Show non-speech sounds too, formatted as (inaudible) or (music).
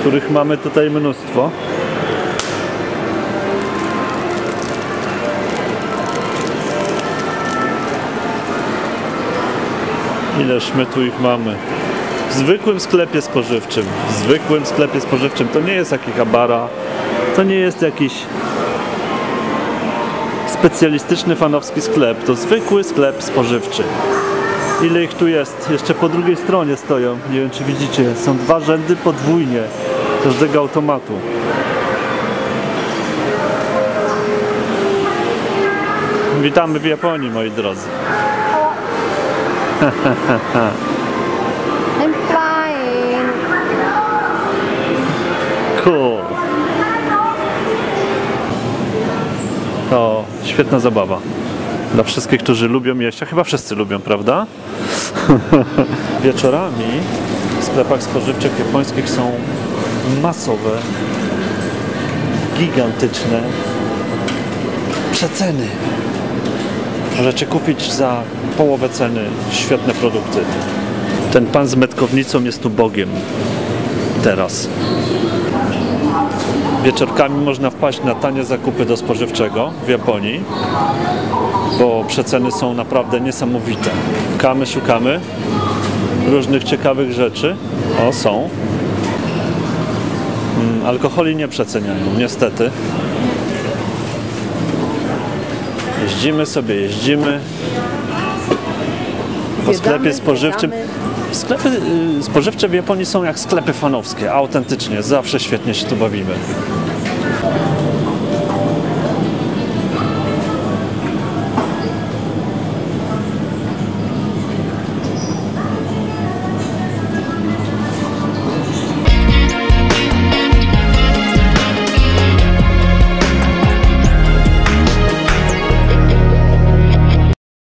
których mamy tutaj mnóstwo. Ileż my tu ich mamy? W zwykłym sklepie spożywczym. W zwykłym sklepie spożywczym. To nie jest jakiś habara. To nie jest jakiś specjalistyczny fanowski sklep. To zwykły sklep spożywczy. Ile ich tu jest? Jeszcze po drugiej stronie stoją. Nie wiem czy widzicie. Są dwa rzędy podwójnie każdego automatu. Witamy w Japonii, moi drodzy. I'm flying. Cool. To świetna zabawa. Dla wszystkich, którzy lubią jeść, a chyba wszyscy lubią, prawda? (laughs) Wieczorami w sklepach spożywczych japońskich są masowe, gigantyczne przeceny. Możecie kupić za połowę ceny świetne produkty. Ten pan z metkownicą jest tu Bogiem. Teraz. Wieczorkami można wpaść na tanie zakupy do spożywczego w Japonii, bo przeceny są naprawdę niesamowite. Szukamy, szukamy różnych ciekawych rzeczy. O, są. Mm, Alkoholi nie przeceniają, niestety. Jeździmy sobie, jeździmy. Po sklepie spożywczym. Sklepy y, spożywcze w Japonii są jak sklepy fanowskie, autentycznie. Zawsze świetnie się tu bawimy.